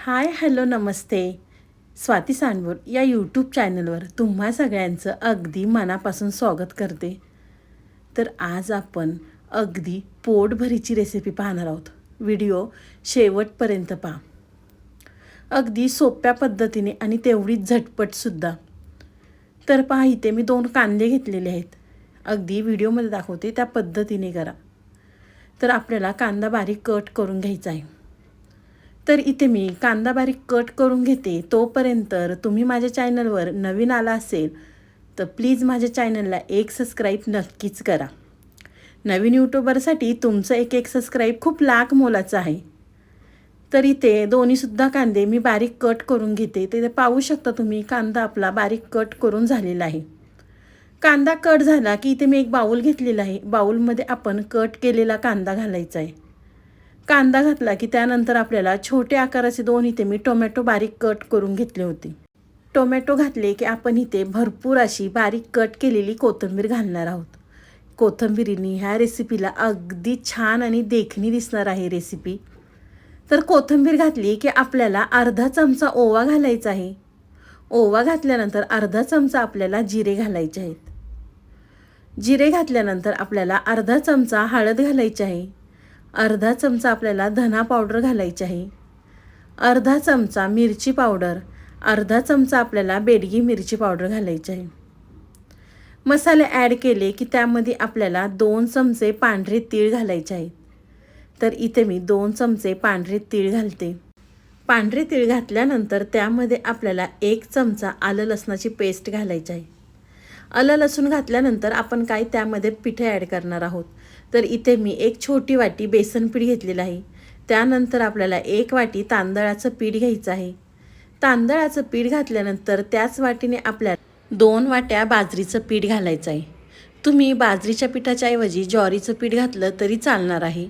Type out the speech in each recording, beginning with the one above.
Hi hello नमस्ते. स्वाती सांडवर या YouTube चॅनलवर तुम्हा सगळ्यांचं अगदी मनापासून स्वागत करते. तर आज आपण अगदी पोटभरीची रेसिपी पाहणार आहोत. व्हिडिओ शेवटपर्यंत पहा. अगदी सोप्या पद्धतीने आणि तेवढीच झटपटसुद्धा तर पहा इथे मी दोन कांदे घेतलेले आहेत. अगदी व्हिडिओमध्ये दाखवते त्या पद्धतीने करा. तर आपल्याला कांदा बारीक कट करून घ्यायचा आहे. तर इथे मी कांदा बारीक कट करून घेते. तोपर्यंत तुम्ही माझ्या चॅनलवर नवीन आला असेल तर प्लीज माझ्या चॅनलला एक सबस्क्राईब नक्कीच करा. नवीन यूट्यूबरसाठी तुमचं एक एक सबस्क्राईब खूप लाख मोलाचं आहे. तर इथे दोन्हीसुद्धा कांदे मी बारीक कट करून घेते. ते पाहू शकता तुम्ही कांदा आपला बारीक कट करून झालेला आहे. कांदा कट झाला की इथे मी एक बाऊल घेतलेला आहे. बाऊलमध्ये आपण कट केलेला कांदा घालायचा आहे. कांदा घातला की त्यानंतर आपल्याला छोटे आकाराचे दोन इथे मी टोमॅटो बारीक कट करून घेतले होते. टोमॅटो घातले की आपण इथे भरपूर अशी बारीक कट केलेली कोथिंबीर घालणार आहोत. कोथिंबीरीने ह्या रेसिपीला अगदी छान आणि देखणी दिसणार आहे रेसिपी. तर कोथिंबीर घातली की आपल्याला अर्धा चमचा ओवा घालायचा आहे. ओवा घातल्यानंतर अर्धा चमचा आपल्याला जिरे घालायचे आहेत. जिरे घातल्यानंतर आपल्याला अर्धा चमचा हळद घालायची आहे. अर्धा चमचा आपल्याला धना पावडर घालायची आहे. अर्धा चमचा मिरची पावडर अर्धा चमचा आपल्याला बेडगी मिरची पावडर घालायची आहे. मसाले ॲड केले की त्यामध्ये आपल्याला दोन चमचे पांढरे तीळ घालायचे आहेत. तर इथे मी दोन चमचे पांढरे तीळ घालते. पांढरे तीळ घातल्यानंतर त्यामध्ये आपल्याला एक चमचा आलं लसणाची पेस्ट घालायची आहे. आलं लसूण घातल्यानंतर आपण काय त्यामध्ये पिठे ॲड करणार आहोत? तर इथे मी एक छोटी वाटी बेसन पीठ घेतलेलं आहे. त्यानंतर आपल्याला एक वाटी तांदळाचं पीठ घ्यायचं आहे. तांदळाचं पीठ घातल्यानंतर त्याच वाटीने आपल्याला दोन वाट्या बाजरीचं पीठ घालायचं आहे. तुम्ही बाजरीच्या पिठाच्या ऐवजी ज्वारीचं पीठ घातलं तरी चालणार आहे.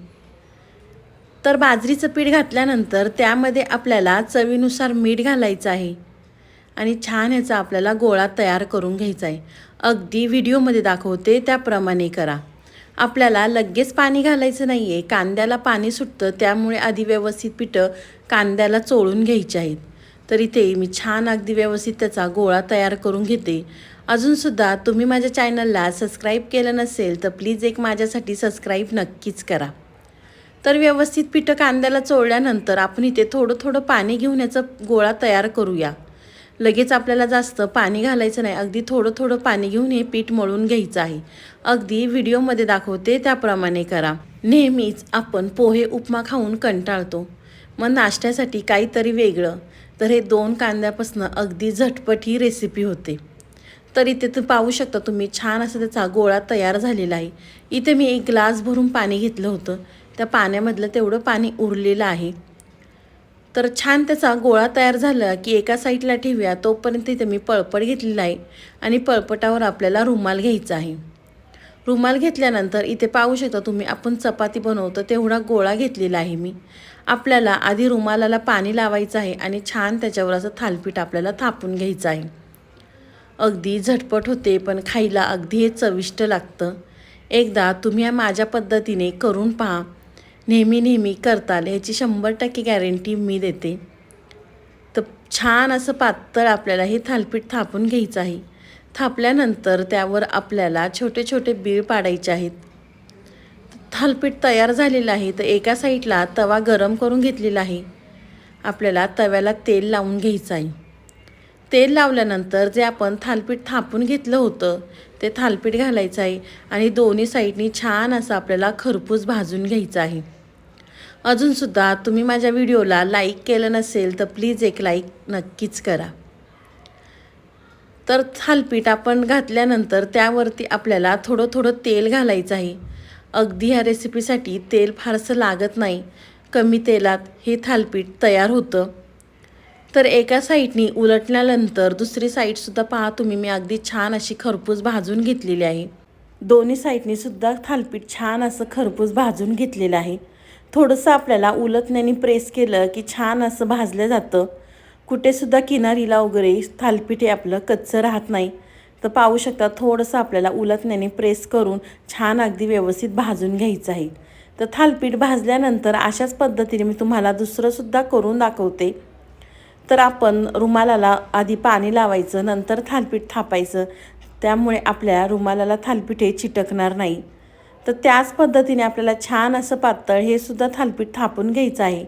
तर बाजरीचं पीठ घातल्यानंतर त्यामध्ये आपल्याला चवीनुसार मीठ घालायचं आहे. आणि छान ह्याचा आपल्याला गोळा तयार करून घ्यायचा आहे. अगदी व्हिडिओमध्ये दाखवते त्याप्रमाणे करा. आपल्याला लगेच पाणी घालायचं नाही आहे कांद्याला पाणी सुटतं त्यामुळे आधी व्यवस्थित पिठं कांद्याला चोळून घ्यायची आहेत. तर इथे मी छान अगदी व्यवस्थित त्याचा गोळा तयार करून घेते. अजूनसुद्धा तुम्ही माझ्या चॅनलला सबस्क्राईब केलं नसेल तर प्लीज एक माझ्यासाठी सबस्क्राईब नक्कीच करा. तर व्यवस्थित पिठं कांद्याला चोळल्यानंतर आपण इथे थोडं थोडं पाणी घेऊन याचा गोळा तयार करूया. लगेच आपल्याला जास्त पाणी घालायचं नाही. अगदी थोडं थोडं पाणी घेऊन हे पीठ मळून घ्यायचं आहे. अगदी व्हिडिओमध्ये दाखवते त्याप्रमाणे करा. नेहमीच आपण पोहे उपमा खाऊन कंटाळतो. मग नाश्त्यासाठी काहीतरी वेगळं. तर हे दोन कांद्यापासून अगदी झटपट ही रेसिपी होते. तर इथे तू पाहू शकता तुम्ही छान असं त्याचा गोळा तयार झालेला आहे. इथे मी एक ग्लास भरून पाणी घेतलं होतं. त्या पाण्यामधलं तेवढं पाणी उरलेलं आहे. तर छान त्याचा गोळा तयार झाला की एका साईडला ठेवूया तोपर्यंत इथे मी पळपट घेतलेला आहे आणि पळपटावर आपल्याला रुमाल घ्यायचा आहे. रुमाल घेतल्यानंतर इथे पाहू शकता तुम्ही आपण चपाती बनवतो तेवढा गोळा घेतलेला आहे मी. आपल्याला आधी रुमालाला पाणी लावायचं आहे आणि छान त्याच्यावर असं थालपीठ आपल्याला थापून घ्यायचं आहे. अगदी झटपट होते पण खायला अगदी हे चविष्ट लागतं. एकदा तुम्ही या माझ्या पद्धतीने करून पहा. नेहमी नेहमी करताल ह्याची शंभर टक्के गॅरंटी मी देते. तर छान असं पातळ आपल्याला हे थालपीठ थापून घ्यायचं आहे. थापल्यानंतर त्यावर आपल्याला छोटे छोटे बीळ पाडायचे आहेत. थालपीठ तयार झालेलं आहे तर एका साईडला तवा गरम करून घेतलेला आहे. आपल्याला तव्याला तेल लावून घ्यायचं आहे. तेल लावल्यानंतर जे आपण थालपीठ थापून घेतलं होतं ते थालपीठ घालायचं आहे आणि दोन्ही साईडनी छान असं आपल्याला खरपूस भाजून घ्यायचं आहे. अजूनसुद्धा तुम्ही माझ्या व्हिडिओला लाईक केलं नसेल तर प्लीज एक लाईक नक्कीच करा. तर थालपीठ आपण घातल्यानंतर त्यावरती आपल्याला थोडं थोडं तेल घालायचं आहे. अगदी ह्या रेसिपीसाठी तेल फारसं लागत नाही. कमी तेलात हे थालपीठ तयार होतं. तर एका साईडनी उलटल्यानंतर दुसरी साईडसुद्धा पहा तुम्ही मी अगदी छान अशी खरपूस भाजून घेतलेली आहे. दोन्ही साईडनीसुद्धा थालपीठ छान असं खरपूस भाजून घेतलेलं आहे. थोडंसं आपल्याला उलटण्याने प्रेस केलं की छान असं भाजलं जातं. कुठेसुद्धा किनारीला वगैरे थालपिठे आपलं कच्चं राहत नाही. तर पाहू शकता थोडंसं आपल्याला उलटण्याने प्रेस करून छान अगदी व्यवस्थित भाजून घ्यायचं आहे. तर थालपीठ भाजल्यानंतर अशाच पद्धतीने मी तुम्हाला दुसरंसुद्धा करून दाखवते. तर आपण रुमालाला आधी पाणी लावायचं नंतर थालपीठ थापायचं. त्यामुळे आपल्या रुमालाला थालपीठ हे चिटकणार नाही. तर त्याच पद्धतीने आपल्याला छान असं पातळ हे सुद्धा थालपीठ थापून घ्यायचं आहे.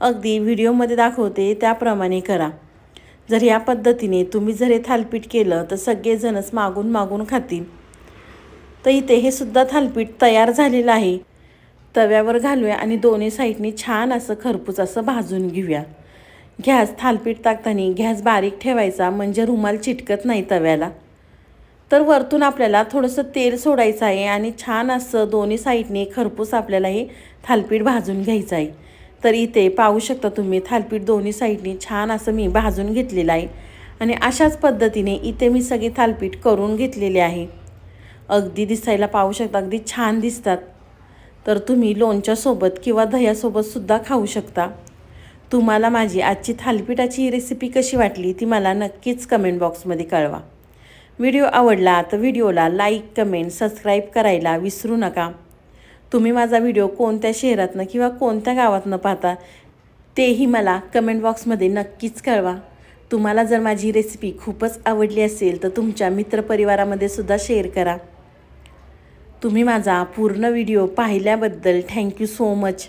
अगदी व्हिडिओमध्ये दाखवते त्याप्रमाणे करा. जर या पद्धतीने तुम्ही जर हे थालपीठ केलं तर सगळेजणच मागून मागून खातील. तर इथे हे सुद्धा थालपीठ तयार झालेलं आहे. तव्यावर घालूया आणि दोन्ही साईडनी छान असं खरपूस असं भाजून घेऊया. गॅस थालपीठ टाकताना गॅस बारीक ठेवायचा म्हणजे रुमाल चिटकत नाही तव्याला. तर वरतून आपल्याला थोडंसं तेल सोडायचं आहे आणि छान असं दोन्ही साईडने खरपूस आपल्याला हे थालपीठ भाजून घ्यायचं आहे. तर इथे पाहू शकता तुम्ही थालपीठ दोन्ही साईडने छान असं मी भाजून घेतलेलं आहे. आणि अशाच पद्धतीने इथे मी सगळे थालपीठ करून घेतलेले आहे. अगदी दिसायला पाहू शकता अगदी छान दिसतात. तर तुम्ही लोणच्यासोबत किंवा दह्यासोबतसुद्धा खाऊ शकता. तुम्हाला माझी आजची थालपीठाची रेसिपी कशी वाटली ती मला नक्कीच कमेंट बॉक्समध्ये कळवा. व्हिडिओ आवडला तर व्हिडिओला लाईक कमेंट सबस्क्राईब करायला विसरू नका. तुम्ही माझा व्हिडिओ कोणत्या शहरातनं किंवा कोणत्या गावातनं पाहता तेही मला कमेंट बॉक्समध्ये नक्कीच कळवा. तुम्हाला जर माझी रेसिपी खूपच आवडली असेल तर तुमच्या मित्रपरिवारामध्ये सुद्धा शेअर करा. तुम्ही माझा पूर्ण व्हिडिओ पाहिल्याबद्दल थँक्यू सो मच.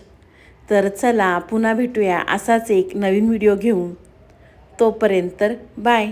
तर चला पुन्हा भेटूया असाच एक नवीन व्हिडिओ घेऊन. तोपर्यंत बाय.